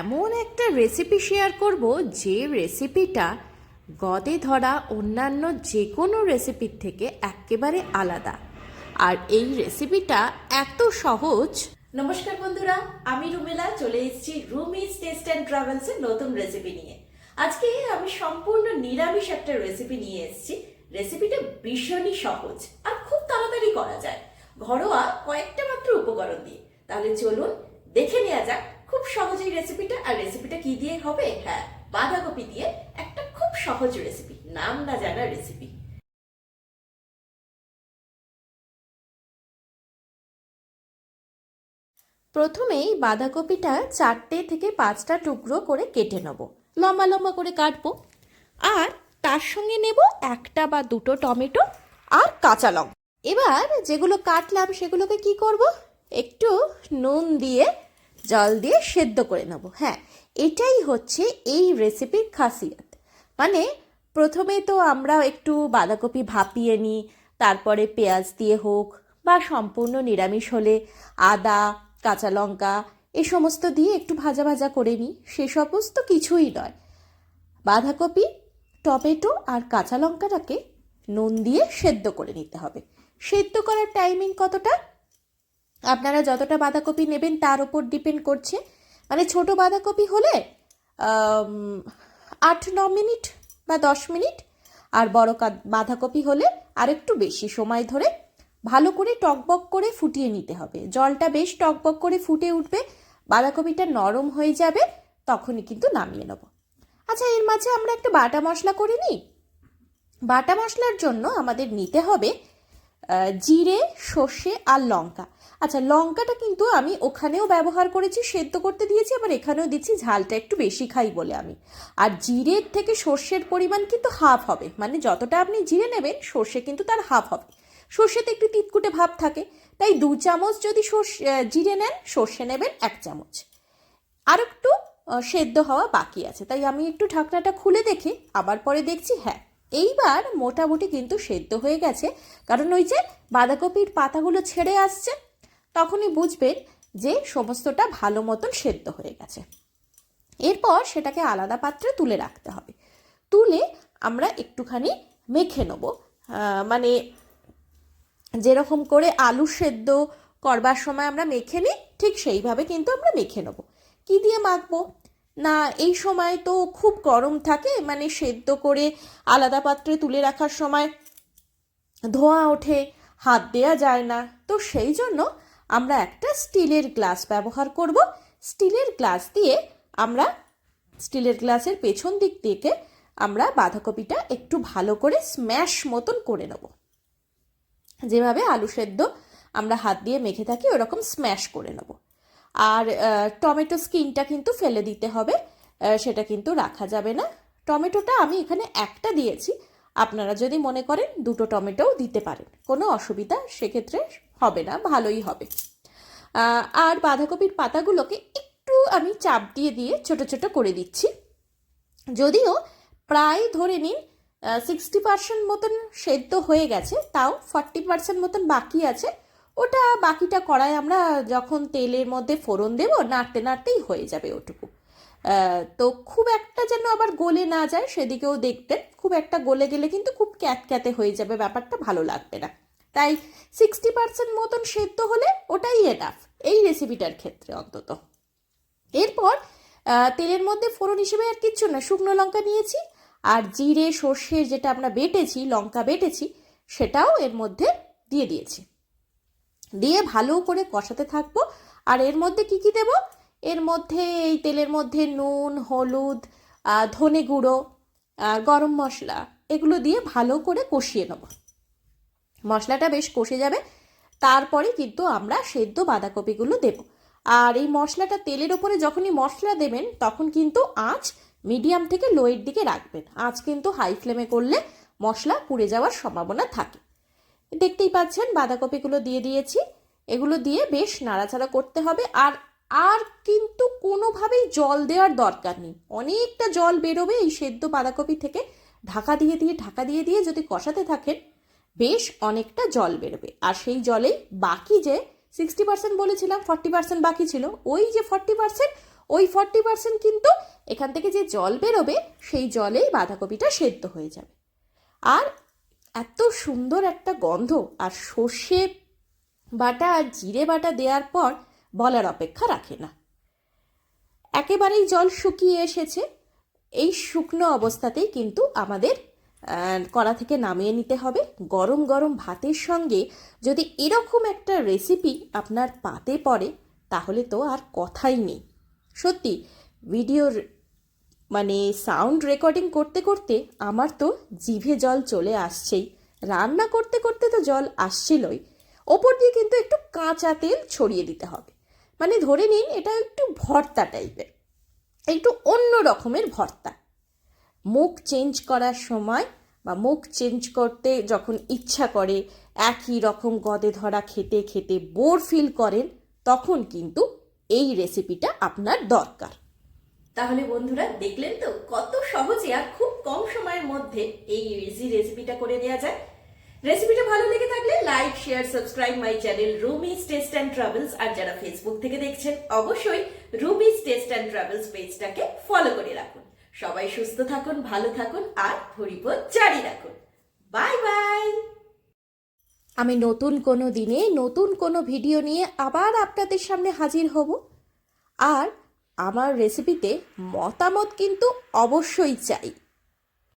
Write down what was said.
এমন একটা recipe share করব যে রেসিপিটা গদে ধরা অন্যান্য যে কোনো রেসিপির থেকে একেবারে আলাদা। আর এই রেসিপিটা এত সহজ। নমস্কার বন্ধুরা, আমি রুমেলা, চলে এসেছি রুমিস টেস্ট অ্যান্ড ট্রাভেলসের নতুন রেসিপি নিয়ে। আজকে আমি সম্পূর্ণ নিরামিষ একটা রেসিপি নিয়ে এসেছি। রেসিপিটা ভীষণই সহজ আর খুব তাড়াতাড়ি করা যায়। ঘরোয়া কয়েকটা মাত্র উপকরণ দিয়ে। তাহলে চলুন দেখে নেওয়া যাক খুব সহজেই রেসিপিটা আর রেসিপিটা কি দিয়ে হবে? হ্যাঁ বাঁধাকপি দিয়ে একটা খুব সহজ রেসিপি নাম না জানা রেসিপি প্রথমেই বাঁধাকপিটা চারটে থেকে পাঁচটা টুকরো করে কেটে নেব। লম্বা লম্বা করে কাটবো। আর তার সঙ্গে নেব একটা বা দুটো টমেটো আর কাঁচা লঙ্কা। এবার যেগুলো কাটলাম সেগুলোকে কি করব? একটু নুন দিয়ে জল দিয়ে সেদ্ধ করে নেব। হ্যাঁ এটাই হচ্ছে এই রেসিপির খাসিয়াত। মানে প্রথমে তো আমরা একটু বাঁধাকপি ভাপিয়ে নিই, তারপরে পেঁয়াজ দিয়ে হোক বা সম্পূর্ণ নিরামিষ হলে আদা, কাঁচা লঙ্কা এ সমস্ত দিয়ে একটু ভাজা ভাজা করে নিই। সে সমস্ত কিছুই নয়। বাঁধাকপি, টমেটো আর কাঁচা লঙ্কাটাকে নুন দিয়ে সেদ্ধ করে নিতে হবে। সেদ্ধ করার টাইমিং কতটা? আপনারা যতটা বাঁধাকপি নেবেন তার উপর ডিপেন্ড করছে। মানে ছোট বাঁধাকপি হলে আট, ন মিনিট বা দশ মিনিট, আর বড় বাঁধাকপি হলে আরেকটু বেশি সময় ধরে ভালো করে টকবক করে ফুটিয়ে নিতে হবে। জলটা বেশ টকবক করে ফুটে উঠবে, বাঁধাকপিটা নরম হয়ে যাবে, তখনই কিন্তু নামিয়ে নেব। আচ্ছা এর মাঝে আমরা একটা বাটা মশলা করে নিই। বাটা মশলার জন্য আমাদের নিতে হবে জিরে, সর্ষে আর লঙ্কা। আচ্ছা লঙ্কাটা কিন্তু আমি ওখানেও ব্যবহার করেছি, সেদ্ধ করতে দিয়েছি, আবার এখানেও দিচ্ছি, ঝালটা একটু বেশি খাই বলে আমি। আর জিরের থেকে সর্ষের পরিমাণ কিন্তু হাফ হবে মানে যতটা আপনি জিরে নেবেন, সর্ষে কিন্তু তার হাফ হবে। সর্ষেতে একটু তিতকুটে ভাব থাকে, তাই দু চামচ যদি সর্ষে জিরে নেন, সর্ষে নেবেন এক চামচ। আর একটু সেদ্ধ হওয়া বাকি আছে, তাই আমি একটু ঢাকনাটা খুলে দেখে, আবার পরে দেখছি হ্যাঁ এইবার মোটামুটি কিন্তু সেদ্ধ হয়ে গেছে। কারণ ওই যে বাঁধাকপির পাতাগুলো ছেড়ে আসছে, তখনই বুঝবেন যে সমস্তটা ভালো মতন সেদ্ধ হয়ে গেছে। এরপর সেটাকে আলাদা পাত্রে তুলে রাখতে হবে। তুলে আমরা একটুখানি মেখে নেব। মানে যেরকম করে আলু সেদ্ধ করবার সময় আমরা মেখে নিই, ঠিক সেইভাবে কিন্তু আমরা মেখে নেব। কি দিয়ে মাখবো? না, এই সময় তো খুব গরম থাকে মানে সেদ্ধ করে আলাদা পাত্রে তুলে রাখার সময় ধোঁয়া ওঠে, হাত দেয়া যায় না। তো সেই জন্য আমরা একটা স্টিলের গ্লাস ব্যবহার করব। স্টিলের গ্লাস দিয়ে আমরা, স্টিলের গ্লাসের পেছন দিক থেকে আমরা বাঁধাকপিটা একটু ভালো করে স্ম্যাশ মতন করে নেব। যেভাবে আলু সেদ্ধ আমরা হাত দিয়ে মেখে থাকি, ওরকম স্ম্যাশ করে নেব। আর টমেটো স্কিনটা কিন্তু ফেলে দিতে হবে সেটা কিন্তু রাখা যাবে না। টমেটোটা আমি এখানে একটা দিয়েছি, আপনারা যদি মনে করেন দুটো টমেটোও দিতে পারেন, কোনো অসুবিধা সেক্ষেত্রে হবে না, ভালোই হবে। আর বাঁধাকপির পাতাগুলোকে একটু আমি চাপ দিয়ে দিয়ে ছোট ছোট করে দিচ্ছি। যদিও প্রায় ধরে নিন সিক্সটি পার্সেন্ট মতন সেদ্ধ হয়ে গেছে, তাও ফর্টি পার্সেন্ট মতন বাকি আছে ওটা বাকিটা কড়াই আমরা যখন তেলের মধ্যে ফোড়ন দেব, নাড়তে নাড়তেই হয়ে যাবে ওটুকু। তো খুব একটা যেন আবার গলে না যায়, সেদিকেও দেখতেন খুব একটা গলে গেলে কিন্তু খুব ক্যাত ক্যাতক্যাতে হয়ে যাবে, ব্যাপারটা ভালো লাগবে না। তাই সিক্সটি পার্সেন্ট মতন সেদ্ধ হলে ওটাই এনাফ এই রেসিপিটার ক্ষেত্রে অন্তত। এরপর তেলের মধ্যে ফোড়ন হিসেবে আর কিচ্ছু না, শুকনো লঙ্কা নিয়েছি, আর জিরে, সর্ষে যেটা আমরা বেটেছি, লঙ্কা বেটেছি, সেটাও এর মধ্যে দিয়ে দিয়েছি। দিয়ে ভালো করে কষাতে থাকব। আর এর মধ্যে কি কি দেব? এর মধ্যে এই তেলের মধ্যে নুন, হলুদ ধনে গুঁড়ো গরম মশলা এগুলো দিয়ে ভালো করে কষিয়ে নেব। মশলাটা বেশ কষে যাবে। তারপরে কিন্তু আমরা সেদ্ধ বাঁধাকপিগুলো দেব। আর এই মশলাটা তেলের ওপরে যখনই মশলা দেবেন, তখন কিন্তু আঁচ মিডিয়াম থেকে লোয়ের দিকে রাখবেন। আঁচ কিন্তু হাই ফ্লেমে করলে মশলা পুড়ে যাওয়ার সম্ভাবনা থাকে। দেখতেই পাচ্ছেন, বাঁধাকপিগুলো দিয়ে দিয়েছি। এগুলো দিয়ে বেশ নাড়াচাড়া করতে হবে। আর আর কিন্তু কোনোভাবেই জল দেওয়ার দরকার নেই। অনেকটা জল বেরোবে এই সেদ্ধ বাঁধাকপি থেকে। ঢাকা দিয়ে দিয়ে, ঢাকা দিয়ে দিয়ে যদি কষাতে থাকেন, বেশ অনেকটা জল বেরোবে। আর সেই জলেই বাকি যে সিক্সটি পার্সেন্ট বলেছিলাম ফর্টি পার্সেন্ট বাকি ছিল, ওই যে ফর্টি পার্সেন্ট ওই ফর্টি পার্সেন্ট কিন্তু এখান থেকে যে জল বেরোবে, সেই জলেই বাঁধাকপিটা সেদ্ধ হয়ে যাবে। আর এত সুন্দর একটা গন্ধ আর সর্ষে বাটা আর জিরে বাটা দেওয়ার পর বলার অপেক্ষা রাখে না। একেবারেই জল শুকিয়ে এসেছে। এই শুকনো অবস্থাতেই কিন্তু আমাদের কড়া থেকে নামিয়ে নিতে হবে। গরম গরম ভাতের সঙ্গে যদি এরকম একটা রেসিপি আপনার পাতে পড়ে, তাহলে তো আর কথাই নেই। সত্যি ভিডিওর মানে সাউন্ড রেকর্ডিং করতে করতে আমার তো জিভে জল চলে আসছেই। রান্না করতে করতে তো জল আসছিলই। ওপর দিয়ে কিন্তু একটু কাঁচা তেল ছড়িয়ে দিতে হবে। মানে ধরে নিন, এটা একটু ভর্তা টাইপের একটু অন্য রকমের ভর্তা। মুখ চেঞ্জ করার সময় বা মুখ চেঞ্জ করতে যখন ইচ্ছা করে, একই রকম গদে ধরা খেতে খেতে বোর ফিল করেন, তখন কিন্তু এই রেসিপিটা আপনার দরকার। তাহলে বন্ধুরা, দেখলেন তো কত সহজে আর খুব কম সময়ের মধ্যে এই ইজি রেসিপিটা করে দেওয়া যায়। রেসিপিটা ভালো লেগে থাকলে like share subscribe my channel Rumi's taste and travels আর যারা ফেসবুক থেকে দেখছেন, অবশ্যই রুমিস টেস্ট অ্যান্ড ট্রাভেলস পেজটাকে ফলো করে রাখুন। সবাই সুস্থ থাকুন, ভালো থাকুন, আর হরিপদ জারি রাখুন। বাই বাই আমি নতুন কোনো দিনে নতুন কোনো ভিডিও নিয়ে আবার আপনাদের সামনে হাজির হব। আর আমার রেসিপিতে মতামত কিন্তু অবশ্যই চাই।